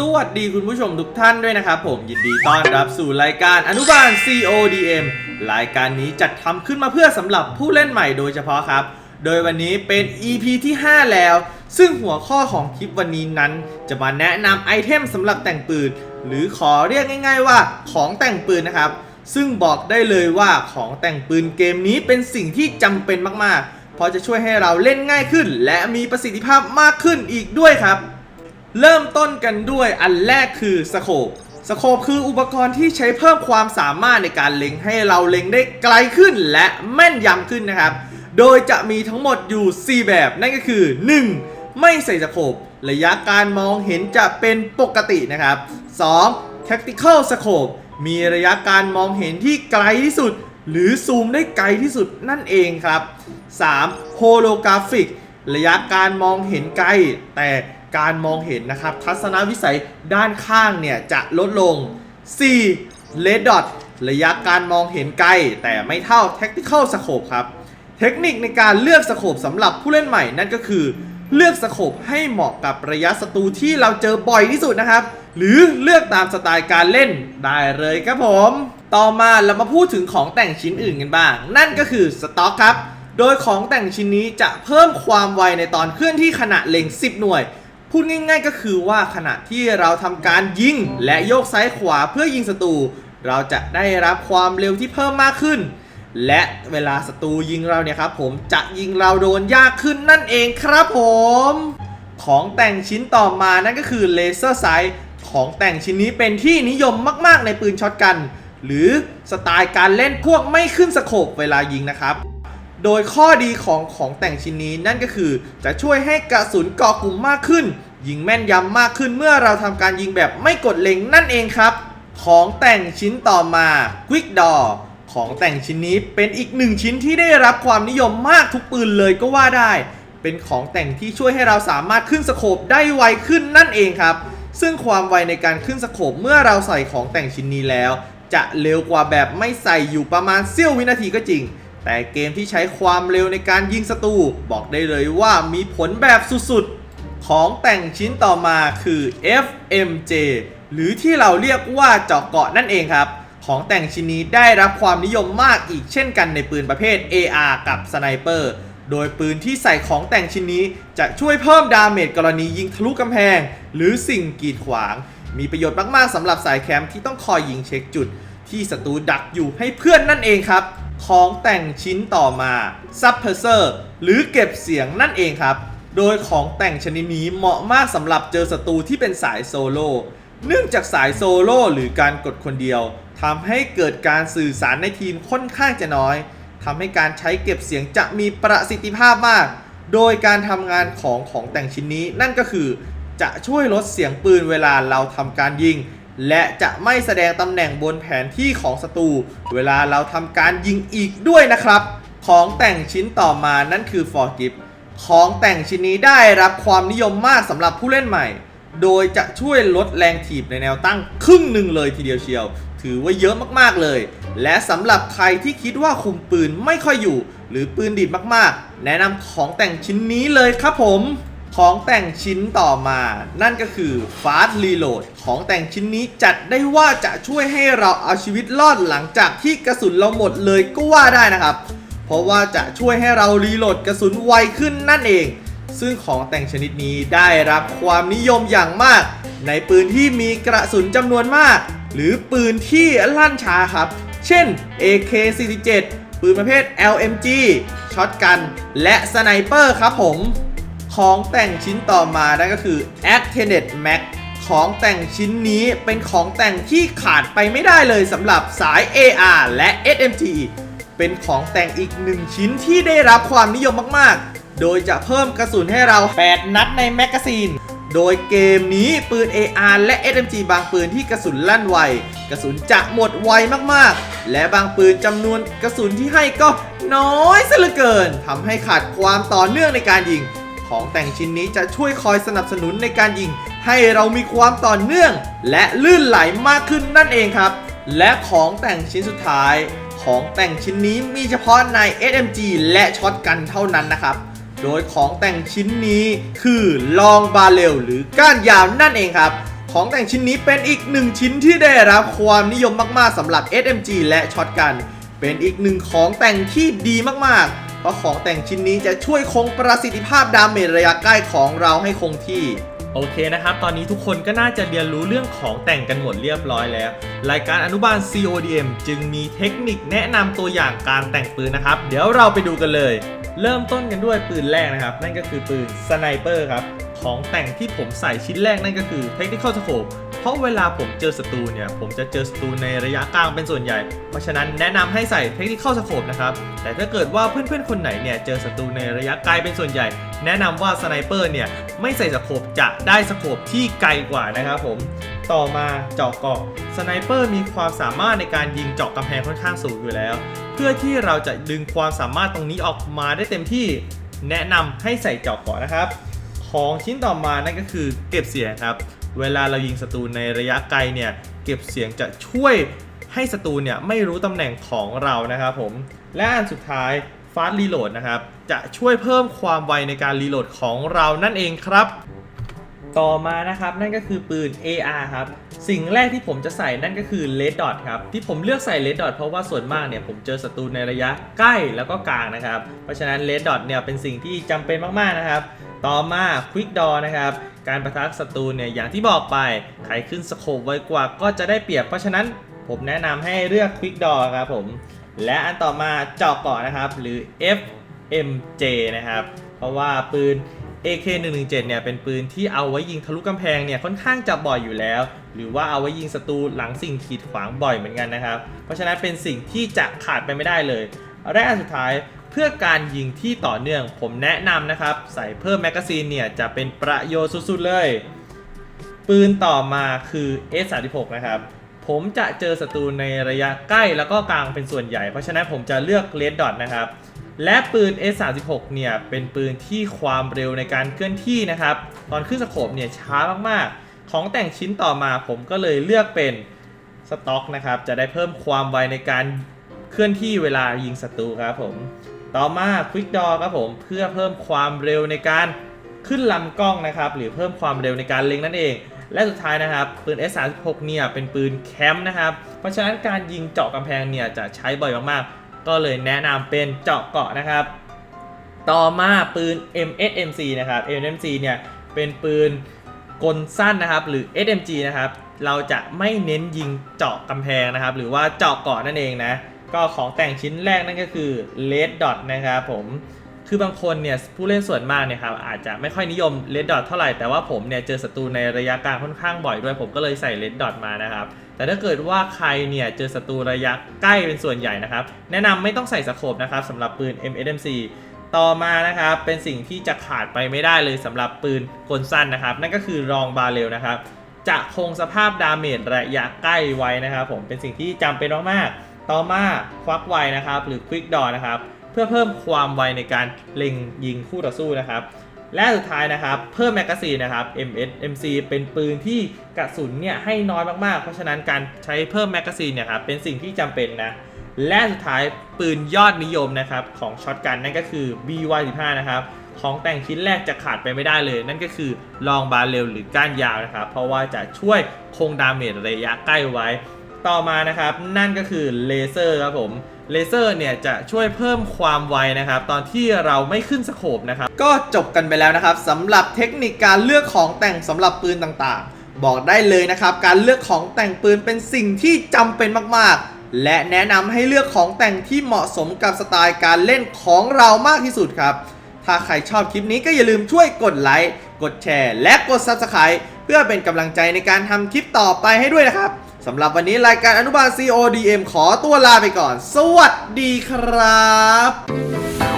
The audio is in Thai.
สวัสดีคุณผู้ชมทุกท่านด้วยนะครับผมยินดีต้อนรับสู่รายการอนุบาล CODM รายการนี้จัดทำขึ้นมาเพื่อสำหรับผู้เล่นใหม่โดยเฉพาะครับ โดยวันนี้เป็น EP ที่ 5 แล้ว ซึ่งหัวข้อของคลิปวันนี้นั้น จะมาแนะนำไอเทมสำหรับแต่งปืน หรือขอเรียกง่าย ๆ ว่าของแต่งปืนนะครับ ซึ่งบอกได้เลยว่าของแต่งปืนเกมนี้เป็นสิ่งที่จำเป็นมากๆ เพราะจะช่วยให้เราเล่นง่ายขึ้น และมีประสิทธิภาพมากขึ้นอีกด้วยครับ เริ่มต้นกันด้วยอันแรกคือสโคปสโคปคืออุปกรณ์ที่ใช้เพิ่มความสามารถในการเล็งให้เราเล็งได้ไกลขึ้นและแม่นยำขึ้นนะครับ โดยจะมีทั้งหมดอยู่ 4 แบบนั่นก็คือ 1. ไม่ใส่สโคประยะการมองเห็นจะเป็นปกตินะครับ 2. tactical scope มีระยะการมองเห็นที่ไกลที่สุด หรือซูมได้ไกลที่สุดนั่นเองครับ 3. holographic ระยะการมองเห็นไกล แต่ การมองเห็นนะครับ ทัศนวิสัยด้านข้างเนี่ยจะลดลง 4. red dot ระยะการมองเห็นไกล แต่ไม่เท่า tactical scope ครับ เทคนิคในการเลือกสโคปสำหรับผู้เล่นใหม่นั่นก็คือ เลือกสโคปให้เหมาะกับระยะศัตรูที่เราเจอบ่อยที่สุดนะครับ หรือเลือกตามสไตล์การเล่นได้เลยครับผม ต่อมาเรามาพูดถึงของแต่งชิ้นอื่นกันบ้าง นั่นก็คือสต็อกครับโดยของแต่งชิ้นนี้จะเพิ่มความไวในตอนเคลื่อนที่ขณะเล็ง 10 หน่วย พูดง่ายๆก็คือว่าขณะที่เราทำการยิงและโยกซ้ายขวาเพื่อยิงศัตรูเราจะได้รับความเร็วที่เพิ่มมากขึ้น และเวลาศัตรูยิงเราเนี่ยครับผมจะยิงเราโดนยากขึ้นนั่นเองครับผม ของแต่งชิ้นต่อมานั่นก็คือเลเซอร์ไซส์ของแต่งชิ้นนี้เป็นที่นิยมมากๆในปืนช็อตกัน หรือสไตล์การเล่นพวกไม่ขึ้นสโคปเวลายิงนะครับ โดยข้อดีของของแต่งชิ้นนี้นั่นก็คือ จะช่วยให้กระสุนเกาะกลุ่มมากขึ้น ยิงแม่นยำมากขึ้นเมื่อเราทำการยิงแบบไม่กดเล็งนั่นเองครับ ของแต่งชิ้นต่อมา Quick Draw ของแต่งชิ้นนี้เป็นอีกหนึ่งชิ้นที่ได้รับความนิยมมากทุกปืนเลยก็ว่าได้ เป็นของแต่งที่ช่วยให้เราสามารถขึ้นสโคปได้ไวขึ้นนั่นเองครับ ซึ่งความไวในการขึ้นสโคปเมื่อเราใส่ของแต่งชิ้นนี้แล้ว จะเร็วกว่าแบบไม่ใส่อยู่ประมาณเสี้ยววินาทีก็จริง แต่เกมที่ใช้ความเร็วในการยิงศัตรูบอกได้เลยว่ามีผลแบบสุดๆ ของแต่งชิ้นต่อมาคือ FMJ หรือที่เราเรียกว่าเจาะเกาะนั่นเองครับ ของแต่งชิ้นนี้ได้รับความนิยมมากอีกเช่นกันในปืนประเภท AR กับสไนเปอร์โดยปืนที่ใส่ของแต่งชิ้นนี้จะช่วยเพิ่มดาเมจกรณียิงทะลุกำแพง หรือสิ่งกีดขวาง มีประโยชน์มากๆสำหรับสายแคมป์ที่ต้องคอยยิงเช็คจุด ที่ศัตรูดักอยู่ให้เพื่อนนั่นเองครับ ของแต่งชิ้นต่อมา Suppressor หรือเก็บเสียงนั่นเองครับ โดยของแต่งชนิดนี้เหมาะมากสำหรับเจอศัตรูที่เป็นสายโซโล่เนื่องจากสายโซโล่หรือการกดคนเดียวทำให้เกิดการสื่อสารในทีมค่อนข้างจะน้อยทำให้การใช้เก็บเสียงจะมีประสิทธิภาพมาก โดยการทำงานของของแต่งชิ้นนี้นั่นก็คือ จะช่วยลดเสียงปืนเวลาเราทำการยิง และจะไม่แสดงตำแหน่งบนแผนที่ของศัตรูเวลาเราทำการยิงอีกด้วยนะครับ ของแต่งชิ้นต่อมานั่นคือ Forgive ของแต่งชิ้นนี้ได้รับความนิยมมากสำหรับผู้เล่นใหม่ โดยจะช่วยลดแรงถีบในแนวตั้งครึ่งหนึ่งเลยทีเดียวเชียว ถือว่าเยอะมากๆเลย และสำหรับใครที่คิดว่าคุมปืนไม่ค่อยอยู่ หรือปืนดีดมากๆ แนะนำของแต่งชิ้นนี้เลยครับผม ของแต่งชิ้นต่อมา นั่นก็คือ Fast Reload ของแต่งชิ้นนี้จัดได้ว่าจะช่วยให้เราเอาชีวิตรอดหลังจากที่กระสุนเราหมดเลยก็ว่าได้นะครับ เพราะว่าจะช่วยให้เรารีโหลดกระสุนไวขึ้นนั่นเอง ซึ่งของแต่งชนิดนี้ได้รับความนิยมอย่างมาก ในปืนที่มีกระสุนจำนวนมาก หรือปืนที่ลั่นช้าครับ เช่น AK47 ปืนประเภท LMG ช็อตกัน และสไนเปอร์ครับผม ของแต่งชิ้นต่อมานั่นก็คือ a c t e n e t Max ของแต่งชิ้นนี้เป็นของแต่งที่ขาดไปไม่ได้เลยสำหรับสาย AR และ SMG เป็นของแต่งอีกหนึ่งชิ้นที่ได้รับความนิยมมาก ๆ โดยจะเพิ่มกระสุนให้เรา 8 นัดในแมกกาซีน โดยเกมนี้ปืน AR และ SMG บางปืนที่กระสุนลั่นไว กระสุนจะหมดไวมาก ๆ และบางปืนจำนวนกระสุนที่ให้ก็น้อยซะเหลือเกินทำให้ขาดความต่อเนื่องในการยิง ของแต่งชิ้นนี้จะช่วยคอยสนับสนุนในการยิง ให้เรามีความต่อเนื่อง และลื่นไหลมากขึ้นนั่นเองครับ และของแต่งชิ้นสุดท้าย ของแต่งชิ้นนี้มีเฉพาะใน SMG และช็อตกันเท่านั้นนะครับโดยของแต่งชิ้นนี้คือลองบาเรลหรือก้านยาวนั่นเองครับ ของแต่งชิ้นนี้เป็นอีกหนึ่งชิ้นที่ได้รับความนิยมมากๆสำหรับ SMG และช็อตกัน เป็นอีกหนึ่งของแต่งที่ดีมากๆ ราะของแต่งชิ้นนี้จะช่วยคงประสิทธิภาพดาเมจระยะใกล้ของเราให้คงที่โอเคนะครับ ตอนนี้ทุกคนก็น่าจะเรียนรู้เรื่องของแต่งกันหมดเรียบร้อยแล้ว รายการอนุบาล CODM จึงมีเทคนิคแนะนำตัวอย่างการแต่งปืนนะครับ เดี๋ยวเราไปดูกันเลย เริ่มต้นกันด้วยปืนแรกนะครับ นั่นก็คือปืนสไนเปอร์ครับ ของแต่งที่ผมใส่ชิ้นแรกนั่นก็คือ Technical Scope เพราะเวลาผมเจอศัตรูเนี่ย ผมจะเจอศัตรูในระยะกลางเป็นส่วนใหญ่ เพราะฉะนั้นแนะนำให้ใส่ Technical Scope นะครับ แต่ถ้าเกิดว่าเพื่อนๆคนไหนเนี่ย เจอศัตรูในระยะไกลเป็นส่วนใหญ่ แนะนำว่าสไนเปอร์เนี่ยไม่ใส่สโคปจะได้สโคปที่ไกลกว่านะครับผมต่อมาเจาะเกาะสไนเปอร์มีความสามารถในการยิงเจาะกำแพงค่อนข้างสูงอยู่แล้ว เพื่อที่เราจะดึงความสามารถตรงนี้ออกมาได้เต็มที่ แนะนำให้ใส่เจาะเกาะนะครับ ของชิ้นต่อมานั่นก็คือเก็บเสียงครับ เวลาเรายิงศัตรูในระยะไกลเนี่ยเก็บเสียงจะช่วยให้ศัตรูเนี่ยไม่รู้ตำแหน่งของเรานะครับผม และอันสุดท้ายฟาสต์รีโหลดนะครับ จะช่วยเพิ่มความไวในการรีโหลดของเรานั่นเองครับ ต่อมานะครับนั่นก็คือปืน AR ครับ สิ่งแรกที่ผมจะใส่นั่นก็คือ Red Dot ครับ ที่ผมเลือกใส่ Red Dot เพราะว่าส่วนมากเนี่ยผมเจอศัตรูในระยะใกล้แล้วก็กลางนะครับ เพราะฉะนั้น Red Dot เนี่ยเป็นสิ่งที่จำเป็นมากๆนะครับ ต่อมา Quick Draw นะครับ การประทักศัตรูเนี่ยอย่างที่บอกไปใครขึ้นสโคปไวกว่าก็จะได้เปรียบเพราะฉะนั้นผมแนะนำให้เลือก Quick Draw ครับผม และอันต่อมาเจาะเกาะนะครับ หรือ FMJ นะครับ เพราะว่าปืน AK117 เนี่ยเป็นปืนที่เอาไว้ยิงทะลุกำแพงเนี่ยค่อนข้างจะบ่อยอยู่แล้ว หรือว่าเอาไว้ยิงศัตรูหลังสิ่งขีดขวางบ่อยเหมือนกันนะครับ เพราะฉะนั้นเป็นสิ่งที่จะขาดไปไม่ได้เลยและอันสุดท้าย พื่อการยิงที่ต่อเนื่อง ผมแนะนำนะครับ ใส่เพิ่มแมกกาซีนเนี่ยจะเป็นประโยชน์สุดๆเลย ปืนต่อมาคือ S36 นะครับ ผมจะเจอศัตรูในระยะใกล้แล้วก็กลางเป็นส่วนใหญ่ เพราะฉะนั้นผมจะเลือก Red Dot นะครับ และปืน S36 เนี่ยเป็นปืนที่ความเร็วในการเคลื่อนที่นะครับ ตอนขึ้นสโคปเนี่ยช้ามากๆ ของแต่งชิ้นต่อมาผมก็เลยเลือกเป็นสต็อกนะครับ จะได้เพิ่มความไวในการเคลื่อนที่เวลายิงศัตรูครับผม ต่อมา Quick d r a ครับผมเพื่อเพิ่มความเร็วในการขึ้นลำกล้องนะครับ หรือเพิ่มความเร็วในการเล็งนั่นเอง และสุดท้ายนะครับปืน S36 เนี่ยเป็นปืนแคมป์นะครับ เพราะฉะนั้นการยิงเจาะกำแพงเนี่ยจะใช้บ่อยมากๆ ก็เลยแนะนำเป็นเจาะเกาะนะครับ ต่อมาปืน MSMC นะครับ MSMC เนี่ยเป็นปืนกลสั้นนะครับ หรือ SMG นะครับ เราจะไม่เน้นยิงเจาะกำแพงนะครับ หรือว่าเจาะเกาะนั่นเองนะ ก็ของแต่งชิ้นแรกนั่นก็คือ Red Dot นะครับผมคือบางคนเนี่ยผู้เล่นส่วนมากเนี่ยครับอาจจะไม่ค่อยนิยม Red Dot เท่าไหร่แต่ว่าผมเนี่ยเจอศัตรูในระยะกลางค่อนข้างบ่อยด้วย ผมก็เลยใส่ Red Dot มานะครับแต่ถ้าเกิดว่าใครเนี่ยเจอศัตรูระยะใกล้เป็นส่วนใหญ่นะครับ แนะนำไม่ต้องใส่สโคปนะครับสำหรับปืน MSMC ต่อมานะครับเป็นสิ่งที่จะขาดไปไม่ได้เลยสำหรับปืนกลสั้นนะครับ นั่นก็คือรองบาเรลนะครับ จะคงสภาพดาเมจระยะใกล้ไว้นะครับผมเป็นสิ่งที่จำเป็นมากๆ ต่อมาควักไวนะครับ หรือ Quick Draw นะครับเพื่อเพิ่มความไวในการเล็งยิงคู่ต่อสู้นะครับและสุดท้ายนะครับเพิ่มแมกกาซีนนะครับ MSMC เป็นปืนที่กระสุนเนี่ยให้น้อยมากๆ เพราะฉะนั้นการใช้เพิ่มแมกกาซีนเนี่ยครับเป็นสิ่งที่จำเป็นนะและสุดท้ายปืนยอดนิยมนะครับของช็อตกันนั่นก็คือ BY15 นะครับ ของแต่งชิ้นแรกจะขาดไปไม่ได้เลย นั่นก็คือลองบาเรลหรือก้านยาวนะครับ เพราะว่าจะช่วยคงดาเมจระยะใกล้ไว้ ต่อมานะครับ นั่นก็คือเลเซอร์ครับผมเลเซอร์เนี่ยจะช่วยเพิ่มความไวนะครับ ตอนที่เราไม่ขึ้นสโคปนะครับ ก็จบกันไปแล้วนะครับสำหรับเทคนิคการเลือกของแต่งสำหรับปืนต่างๆ บอกได้เลยนะครับ การเลือกของแต่งปืนเป็นสิ่งที่จำเป็นมากๆ และแนะนำให้เลือกของแต่งที่เหมาะสมกับสไตล์การเล่นของเรามากที่สุดครับ ถ้าใครชอบคลิปนี้ก็อย่าลืมช่วยกดไลค์ กดแชร์ และกด Subscribe เพื่อเป็นกำลังใจในการทำคลิปต่อไปให้ด้วยนะครับสำหรับวันนี้รายการอนุบาล CODM ขอตัวลาไปก่อน สวัสดีครับ